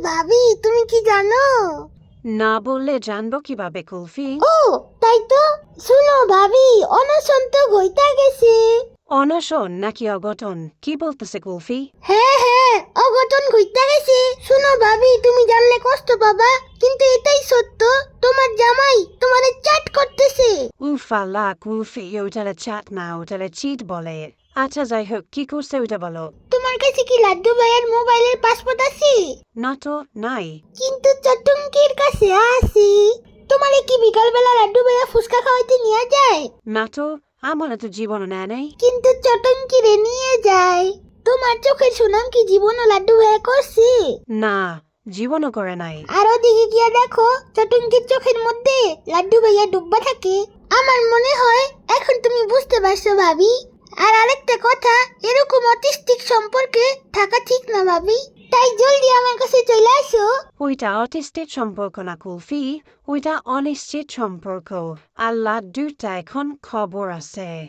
ভাবি তুমি কি জানো? না বললে জানব কীভাবে কুলফি? ও তাই তো। শুনো ভাবি অনশন তো গইতা গেছে। অনশন নাকি অঘটন? কি বলতেছে কুলফি? হ্যাঁ হ্যাঁ অঘটন ঘুরতে গেছে। শুনো ভাবি তুমি জানলে কষ্ট পাবা কিন্তু এটাই সত্য। তোমার জামাই তোমারে চ্যাট করতেছে। উফালা কুলফি ওটালে চাট না ওটালে চিট বলে। আচ্ছা যাই হোক কি করছে ওটা বলো। কাছে কি লাড্ডু ভাইয়ের মোবাইলের পাসপোর্ট আছে? না তো নাই। কিন্তু চটঙ্কির কাছে আছে। তোমারে কি বিকালবেলা লাড্ডু ভাইয়া ফুচকা খাওয়াইতে নিয়ে যায়? না তো আমার তো জীবন নেয় নেই। কিন্তু চটঙ্কিরে নিয়ে যায়। তোমার চোখের সুনাম কি জীবনও লাড্ডু ভাইয়া করছে? না জীবনও করে নাই। আর ওদিকে গিয়া দেখো চটঙ্কির চোখের মধ্যে লাড্ডু ভাইয়া ডুববা থাকে। আমার মনে হয় এখন তুমি বুঝতে পারছ ভাবি। আর আরেকটা কথা অটিস্টিক সম্পর্কে থাকা ঠিক না ভাবি। তাই জলদি আমার কাছে চলে আসো। ওইটা অটিস্টিক সম্পর্ক না কুলফি, ওইটা অনিশ্চিত সম্পর্ক। আল্লাহ দুটা এখন খবর আছে।